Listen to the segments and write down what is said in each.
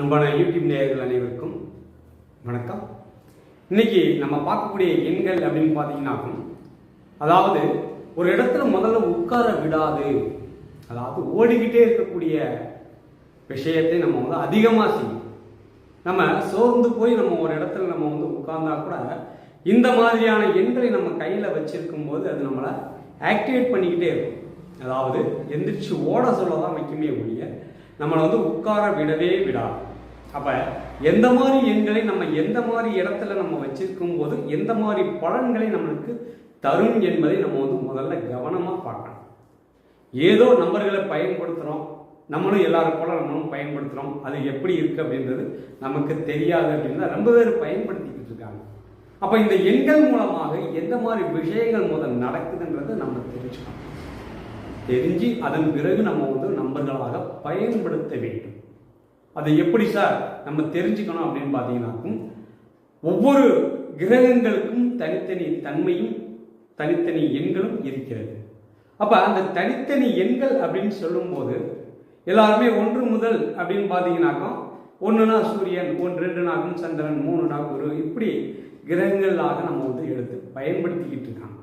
அன்பான யூடியூப் நேயர்கள் அனைவருக்கும் வணக்கம். இன்னைக்கு நம்ம பார்க்கக்கூடிய எண்கள் அப்படின்னு பார்த்தீங்கன்னா அதாவது ஒரு இடத்துல முதல்ல உட்கார விடாது. அதாவது ஓடிக்கிட்டே இருக்கக்கூடிய விஷயத்தை நம்ம வந்து அதிகமாக செய்யும் நம்ம சோர்ந்து போய் நம்ம ஒரு இடத்துல நம்ம வந்து உட்கார்ந்தா கூட இந்த மாதிரியான எண்களை நம்ம கையில் வச்சிருக்கும் போது அது நம்மளை ஆக்டிவேட் பண்ணிக்கிட்டே இருக்கும். அதாவது எந்திரிச்சு ஓட சொல்ல தான் வைக்குமே ஒழிய நம்மளை வந்து உட்கார விடவே விடாது. அப்போ எந்த மாதிரி எண்களை நம்ம எந்த மாதிரி இடத்துல நம்ம வச்சிருக்கும் போது எந்த மாதிரி பலன்களை நம்மளுக்கு தரும் என்பதை நம்ம வந்து முதல்ல கவனமாக பார்க்கணும். ஏதோ நம்பர்களை பயன்படுத்துகிறோம் நம்மளும் எல்லாரும் போல நம்மளும் பயன்படுத்துகிறோம் அது எப்படி இருக்குது அப்படின்றது நமக்கு தெரியாது அப்படின்னு ரொம்ப பேர் பயன்படுத்திக்கிட்டு இருக்காங்க. அப்போ இந்த எண்கள் மூலமாக எந்த மாதிரி விஷயங்கள் முதல் நடக்குதுன்றது நம்ம தெரிஞ்சுக்கணும். தெரிஞ்சு அதன் பிறகு நம்ம வந்து நம்பர்களாக பயன்படுத்த வேண்டும். அதை எப்படி சார் நம்ம தெரிஞ்சுக்கணும் அப்படின்னு பார்த்தீங்கன்னாக்கும் ஒவ்வொரு கிரகங்களுக்கும் தனித்தனி தன்மையும் தனித்தனி எண்களும் இருக்கிறது. அப்போ அந்த தனித்தனி எண்கள் அப்படின்னு சொல்லும்போது எல்லாருமே ஒன்று முதல் அப்படின்னு பார்த்தீங்கன்னாக்கும் ஒன்றுனா சூரியன் ஒன்று ரெண்டு நாகும் சந்திரன் மூணுனா குரு இப்படி கிரகங்களாக நம்ம வந்து எடுத்து பயன்படுத்திக்கிட்டு இருக்காங்க.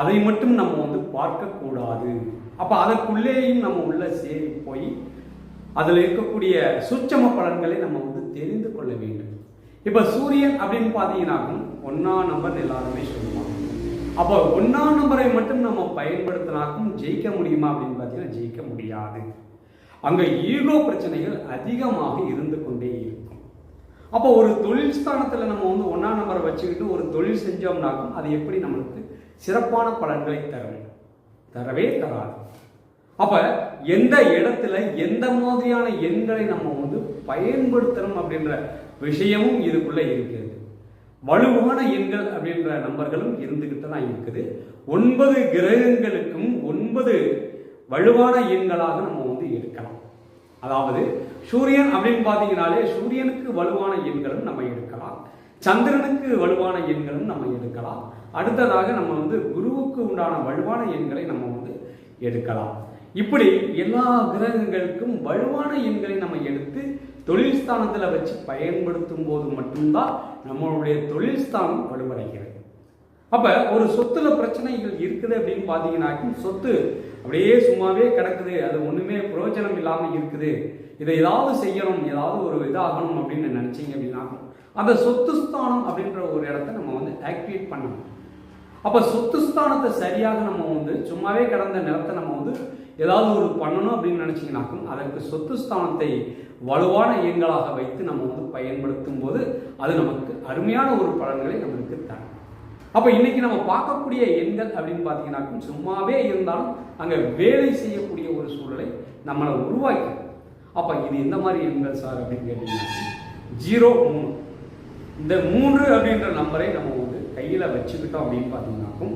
அதை மட்டும் நம்ம வந்து பார்க்கக்கூடாது. அப்போ அதற்குள்ளேயும் நம்ம உள்ள சேரி போய் அதில் இருக்கக்கூடிய சூட்சம பலன்களை நம்ம வந்து தெரிந்து கொள்ள வேண்டும். இப்போ சூரியன் அப்படின்னு பார்த்தீங்கன்னாக்கும் ஒன்றா நம்பர் எல்லாருமே சொல்லுவாங்க. அப்போ ஒன்றா நம்பரை மட்டும் நம்ம பயன்படுத்தினாக்கும் ஜெயிக்க முடியுமா அப்படின்னு பார்த்தீங்கன்னா ஜெயிக்க முடியாது. அங்கே ஈகோ பிரச்சனைகள் அதிகமாக இருந்து கொண்டே இருக்கும். அப்போ ஒரு தொழில் ஸ்தானத்தில் நம்ம வந்து ஒன்றா நம்பரை வச்சுக்கிட்டு ஒரு தொழில் செஞ்சோம்னாக்கும் அது எப்படி நம்மளுக்கு சிறப்பான பலன்களை தரும் தரவே தராது. அப்ப எந்த இடத்துல எந்த மாதிரியான எண்களை நம்ம வந்து பயன்படுத்தணும் அப்படின்ற விஷயமும் இதுக்குள்ள இருக்கிறது. வலுவான எண்கள் அப்படின்ற நம்பர்களும் இருந்துகிட்டு தான் இருக்குது. ஒன்பது கிரகங்களுக்கும் ஒன்பது வலுவான எண்களாக நம்ம வந்து எடுக்கலாம். அதாவது சூரியன் அப்படின்னு பார்த்தீங்கனாலே சூரியனுக்கு வலுவான எண்களும் நம்ம எடுக்கலாம். சந்திரனுக்கு வலுவான எண்களும் நம்ம எடுக்கலாம். அடுத்ததாக நம்ம வந்து குருவுக்கு உண்டான வலுவான எண்களை நம்ம வந்து எடுக்கலாம். இப்படி எல்லா கிரகங்களுக்கும் வலுவான எண்களை நம்ம எடுத்து தொழில் ஸ்தானத்தில் வச்சு பயன்படுத்தும் போது மட்டும்தான் நம்மளுடைய தொழில் ஸ்தானம் வலுவடைகிறது. அப்போ ஒரு சொத்துல பிரச்சனைகள் இருக்குது அப்படின்னு பார்த்தீங்கன்னாக்கும் சொத்து அப்படியே சும்மாவே கிடக்குது அது ஒன்றுமே பிரயோஜனம் இல்லாமல் இருக்குது. இதை ஏதாவது செய்யணும் ஏதாவது ஒரு இதாகணும் அப்படின்னு நினச்சிங்க அப்படின்னாக்கும் அந்த சொத்து ஸ்தானம் அப்படின்ற ஒரு இடத்த நம்ம வந்து ஆக்டிவேட் பண்ணணும். அப்ப சொத்து ஸ்தானத்தை சரியாக நம்ம வந்து சும்மாவே கிடந்த நிலத்தை நம்ம வந்து ஏதாவது ஒரு பண்ணணும் அப்படின்னு நினைச்சீங்கன்னாக்கும் அதற்கு சொத்து ஸ்தானத்தை வலுவான எண்களாக வைத்து நம்ம வந்து பயன்படுத்தும் போது அது நமக்கு அருமையான ஒரு பலன்களை நம்மளுக்கு தரும். அப்போ இன்னைக்கு நம்ம பார்க்கக்கூடிய எண்கள் அப்படின்னு பார்த்தீங்கன்னாக்கும் சும்மாவே இருந்தாலும் அங்கே வேலை செய்யக்கூடிய ஒரு சூழலை நம்மளை உருவாக்கி. அப்போ இது எந்த மாதிரி எண்கள் சார் அப்படின்னு கேட்டீங்கன்னா ஜீரோ மூணு. இந்த மூன்று அப்படின்ற நம்பரை நம்ம வந்து கையில் வச்சுக்கிட்டோம் அப்படின்னு பார்த்தீங்கன்னாக்கும்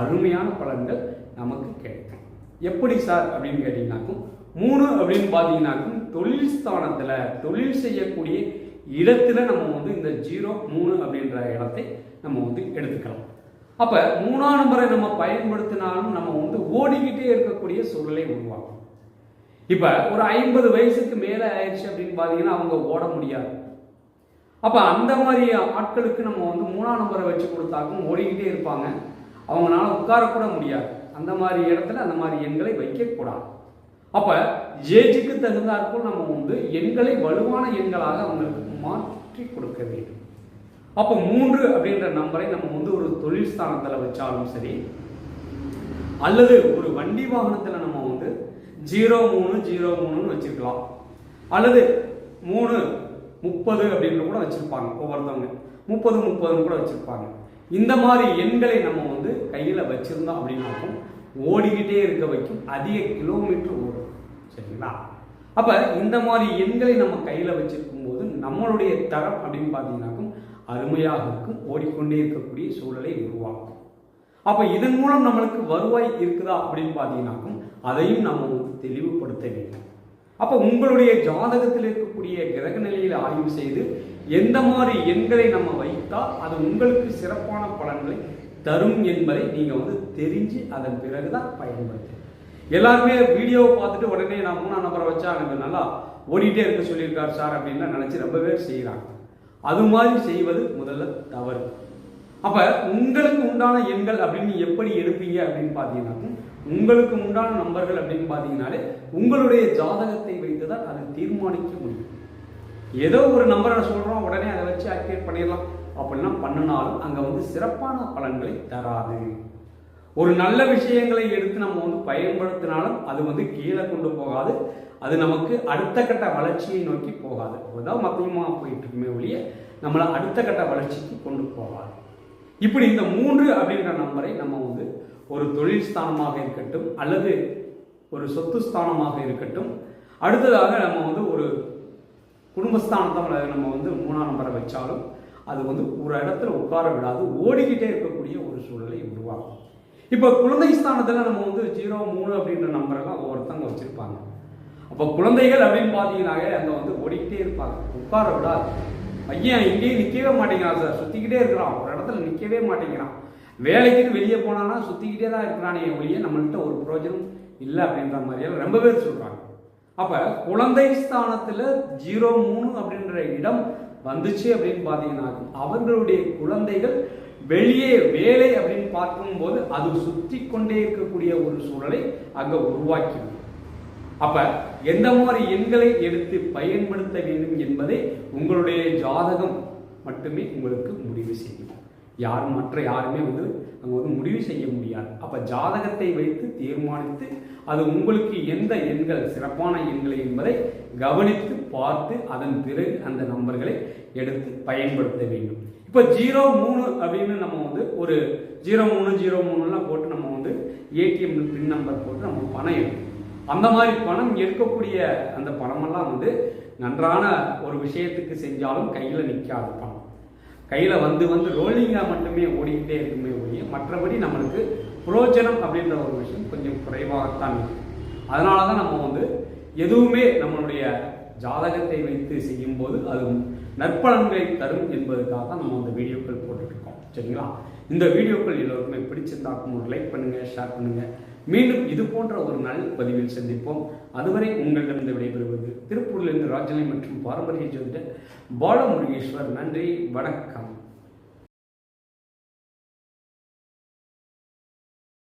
அருமையான பலன்கள் நமக்கு கிடைக்கும். எப்படி சார் அப்படின்னு கேட்டிங்கனாக்கும் மூணு அப்படின்னு பார்த்தீங்கன்னாக்கும் தொழில் ஸ்தானத்தில் தொழில் செய்யக்கூடிய இடத்துல நம்ம வந்து இந்த ஜீரோ மூணு அப்படின்ற இடத்தை நம்ம வந்து எடுத்துக்கலாம். அப்போ மூணாம் நம்பரை நம்ம பயன்படுத்தினாலும் நம்ம வந்து ஓடிக்கிட்டே இருக்கக்கூடிய சூழலை உருவாகும் இப்போ ஒரு ஐம்பது வயசுக்கு மேலே ஆயிடுச்சு அப்படின்னு பார்த்தீங்கன்னா அவங்க ஓட முடியாது. அப்போ அந்த மாதிரி ஆட்களுக்கு நம்ம வந்து மூணாம் நம்பரை வச்சு கொடுத்தாக்கும் ஓடிக்கிட்டே இருப்பாங்க. அவங்களால உட்காரக்கூட முடியாது. அந்த மாதிரி இடத்துல அந்த மாதிரி எண்களை வைக்கக்கூடாது அப்போ ஏஜுக்கு தகுந்தாற்போல் நம்ம வந்து எண்களை வலுவான எண்களாக அவங்களுக்கு மாற்றி கொடுக்க வேண்டும். அப்போ மூன்று அப்படின்ற நம்பரை நம்ம வந்து ஒரு தொழில் ஸ்தானத்தில் வச்சாலும் சரி அல்லது ஒரு வண்டி வாகனத்தில் நம்ம வந்து ஜீரோ மூணு ஜீரோ மூணுன்னு வச்சுக்கலாம் அல்லது மூணு முப்பது அப்படின்னு கூட வச்சுருப்பாங்க ஒவ்வொருத்தவங்க. முப்பது முப்பதுன்னு கூட வச்சுருப்பாங்க. இந்த மாதிரி எண்களை நம்ம வந்து கையில் வச்சுருந்தோம் அப்படின்னாக்கும் ஓடிக்கிட்டே இருக்க வைக்கும் அதிக கிலோமீட்டர் ஓடும். சரிங்களா? அப்போ இந்த மாதிரி எண்களை நம்ம கையில் வச்சுருக்கும் போது நம்மளுடைய தரம் அப்படின்னு பார்த்தீங்கன்னாக்கும் அருமையாக இருக்கும் ஓடிக்கொண்டே இருக்கக்கூடிய சூழலை உருவாக்கும். அப்போ இதன் மூலம் நம்மளுக்கு வருவாய் இருக்குதா அப்படின்னு பார்த்தீங்கன்னாக்கும் அதையும் நம்ம வந்து தெளிவுபடுத்த வேண்டும். அப்போ உங்களுடைய ஜாதகத்தில் இருக்கக்கூடிய கிரக நிலையில் ஆய்வு செய்து எந்த மாதிரி எண்களை நம்ம வைத்தால் அது உங்களுக்கு சிறப்பான பலன்களை தரும் என்பதை நீங்கள் வந்து தெரிஞ்சு அதன் பிறகுதான் பயன்படுத்து எல்லாருமே வீடியோவை பார்த்துட்டு உடனே நான் மூணாம் நம்பரை வச்சா எனக்கு நல்லா ஓடிட்டே இருக்க சொல்லியிருக்காரு சார் அப்படின்னு நினச்சி ரொம்ப பேர் செய்கிறாங்க அது மாதிரி செய்வது முதல்ல தவறு. அப்ப உங்களுக்கு உண்டான எண்கள் அப்படின்னு எப்படி எடுப்பீங்க அப்படின்னு பார்த்தீங்கன்னா உங்களுக்கு உண்டான நம்பர்கள் அப்படின்னு பார்த்தீங்கன்னாலே உங்களுடைய ஜாதகத்தை வைத்து தான் அதை தீர்மானிக்க முடியும். ஏதோ ஒரு நம்பரை சொல்கிறோம் உடனே அதை வச்சு ஆக்டிவேட் பண்ணிடலாம். அப்படின்னா பண்ணினாலும் அங்கே வந்து சிறப்பான பலன்களை தராது. ஒரு நல்ல விஷயங்களை எடுத்து நம்ம வந்து பயன்படுத்தினாலும் அது வந்து கீழே கொண்டு போகாது. அது நமக்கு அடுத்த கட்ட வளர்ச்சியை நோக்கி போகாது. அதுதான் மத்தியமாக போயிட்டு இருக்குமே ஒழிய நம்மளை அடுத்த கட்ட வளர்ச்சிக்கு கொண்டு போகாது. இப்படி இந்த மூன்று அப்படின்ற நம்பரை நம்ம வந்து ஒரு தொழில் ஸ்தானமாக இருக்கட்டும் அல்லது ஒரு சொத்து ஸ்தானமாக இருக்கட்டும். அடுத்ததாக நம்ம வந்து ஒரு குடும்பஸ்தானத்தை நம்ம வந்து மூணாம் நம்பரை வச்சாலும் அது வந்து ஒரு இடத்துல உட்கார விடாது ஓடிக்கிட்டே இருக்கக்கூடிய ஒரு சூழ்நிலை உருவாகும் இப்போ குழந்தை ஸ்தானத்தில் நம்ம வந்து ஜீரோ மூணு அப்படின்ற நம்பரெல்லாம் ஒவ்வொருத்தவங்க வச்சுருப்பாங்க. அப்போ குழந்தைகள் அப்படின்னு பார்த்தீங்கன்னாவே அங்கே வந்து ஓடிக்கிட்டே இருப்பாங்க. உட்கார விடாது. ஐயன் இங்கேயும் நிற்கவே மாட்டேங்கிறான் சார். சுற்றிக்கிட்டே இருக்கிறான். ஒரு இடத்துல நிற்கவே மாட்டேங்கிறான். வேலைக்குன்னு வெளியே போனான்னா சுற்றிக்கிட்டே தான் இருக்கிறானே ஒழிய நம்மள்கிட்ட ஒரு பிரயோஜனம் இல்லை அப்படின்ற மாதிரியெல்லாம் ரொம்ப பேர் சொல்கிறாங்க அப்போ குழந்தை ஸ்தானத்தில் ஜீரோ மூணு அப்படின்ற இடம் வந்துச்சு அப்படின்னு பார்த்தீங்கன்னா அவர்களுடைய குழந்தைகள் வெளியே வேலை அப்படின்னு பார்க்கும்போது அது சுற்றி கொண்டே இருக்கக்கூடிய ஒரு சூழலை அங்கே உருவாக்கிடும் அப்ப எந்த மாதிரி எண்களை எடுத்து பயன்படுத்த வேண்டும் என்பதை உங்களுடைய ஜாதகம் மட்டுமே உங்களுக்கு முடிவு செய்யும். யாரும் மற்ற யாருமே வந்து அங்கே வந்து முடிவு செய்ய முடியாது. அப்போ ஜாதகத்தை வைத்து தீர்மானித்து அது உங்களுக்கு எந்த எண்கள் சிறப்பான எண்களை என்பதை கவனித்து பார்த்து அதன் பிறகு அந்த நம்பர்களை எடுத்து பயன்படுத்த வேண்டும். இப்போ ஜீரோ மூணு அப்படின்னு நம்ம வந்து ஒரு ஜீரோ மூணு ஜீரோ மூணுலாம் போட்டு நம்ம வந்து ஏடிஎம் பின் நம்பர் போட்டு நம்ம பணம் எடுக்கணும். அந்த மாதிரி பணம் எடுக்கக்கூடிய அந்த பணமெல்லாம் வந்து நன்றான ஒரு விஷயத்துக்கு செஞ்சாலும் கையில் நிற்காது பணம். கையில் வந்து வந்து ரோலிங்காக மட்டுமே ஓடிக்கிட்டே இருக்குமே ஒழிய மற்றபடி நம்மளுக்கு புரோஜனம் அப்படின்ற ஒரு விஷயம் கொஞ்சம் குறைவாகத்தான் இருக்குது அதனால தான் நம்ம வந்து எதுவுமே நம்மளுடைய ஜாதகத்தை வைத்து செய்யும்போது அது நற்பலன்களை தரும் என்பதுக்காக தான் நம்ம அந்த வீடியோக்கள் போட்டுட்ருக்கோம் சரிங்களா? இந்த வீடியோக்கள் எல்லோருக்குமே பிடிச்சிருந்தாக்கும் ஒரு லைக் பண்ணுங்கள் ஷேர் பண்ணுங்கள் மீண்டும் இது போன்ற ஒரு நல்ல பதிவில் சந்திப்போம். அதுவரை உங்களிடமிருந்து விடைபெறுவது திருப்பூரிலிருந்து ராஜலை மற்றும் பாரம்பரிய ஜோதிடர் பாலமுருகேஸ்வர். நன்றி வணக்கம்.